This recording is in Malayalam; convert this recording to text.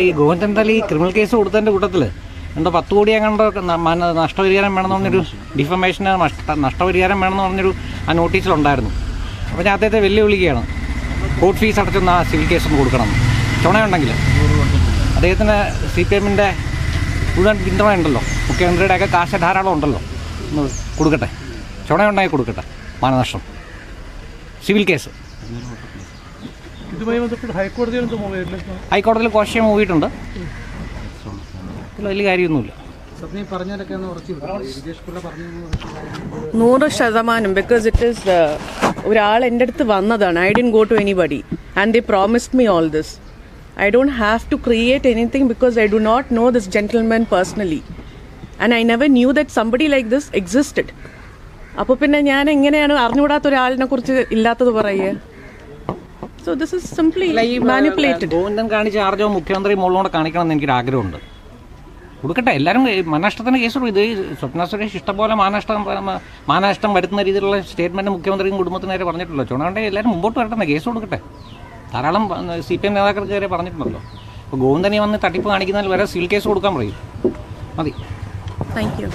ഈ തലി ക്രിമിനൽ കേസ് കൊടുത്തതിന്റെ കൂട്ടത്തിൽ എന്തോ പത്ത് കോടി അങ്ങാണ്ട് നഷ്ടപരിഹാരം വേണമെന്ന് പറഞ്ഞൊരു ഡിഫമേഷന് നഷ്ട നഷ്ടപരിഹാരം വേണമെന്ന് പറഞ്ഞൊരു ആ നോട്ടീസിലുണ്ടായിരുന്നു. അപ്പോൾ ഞാൻ അദ്ദേഹത്തെ വെല്ലുവിളിക്കുകയാണ്. കോർട്ട് ഫീസ് അടച്ചൊന്ന് ആ സിവിൽ കേസ് ഒന്ന് കൊടുക്കണം. ചുണയുണ്ടെങ്കിൽ. അദ്ദേഹത്തിന് സി പി എമ്മിന്റെ മുഴുവൻ പിന്തുണ ഉണ്ടല്ലോ. മുഖ്യമന്ത്രിയുടെ ഒക്കെ കാശ് ധാരാളം ഉണ്ടല്ലോ. കൊടുക്കട്ടെ. ചുണയുണ്ടായി കൊടുക്കട്ടെ. മാനനഷ്ടം. Civil case. ഇതുമായി ബന്ധപ്പെട്ട് ഹൈക്കോടതിയിൽ എന്തോ ഹൈക്കോടതിയിൽ കോശയം മൂവിയിട്ടുണ്ട് ഇതിൽ വലിയ കാര്യമൊന്നുമില്ല. നൂറ് ശതമാനം ബിക്കോസ് ഇറ്റ് ഈസ് ഒരാൾ എന്റെ അടുത്ത് വന്നതാണ്. I didn't go to anybody and they promised me all this I don't have to create anything because I do not know this gentleman personally and I never knew that somebody like this existed അപ്പോൾ പിന്നെ ഞാൻ എങ്ങനെയാണ് അറിഞ്ഞുകൂടാത്ത ഒരാളിനെ കുറിച്ച് ഇല്ലാത്തത് പറയുക so this is simply manipulated Govindan കാണിച്ച ആർജോ മുഖ്യമന്ത്രി മുകളിലൂടെ കാണിക്കണം എന്ന് എനിക്കൊരു ആഗ്രഹമുണ്ട്. കൊടുക്കട്ടെ എല്ലാവരും മാനനഷ്ടത്തിന് കേസ്. ഇത് ഈ സ്വപ്ന സുരേഷ് ഇഷ്ടംപോലെ മാനനഷ്ടം മാനനഷ്ടം വരുത്തുന്ന രീതിയിലുള്ള സ്റ്റേറ്റ്മെന്റ് മുഖ്യമന്ത്രിയും കുടുംബത്തിന് നേരെ പറഞ്ഞിട്ടുള്ളൂ ചുണകണ്ടെ എല്ലാവരും മുമ്പോട്ട് വരട്ടെ കേസ് കൊടുക്കട്ടെ. ധാരാളം സി പി എം നേതാക്കൾക്ക് വരെ പറഞ്ഞിട്ടുണ്ടല്ലോ. അപ്പോൾ ഗോവിന്ദനെ വന്ന് തട്ടിപ്പ് കാണിക്കുന്നതിൽ വരെ സിവിൽ കേസ് കൊടുക്കാൻ പറയും. മതി. Thank you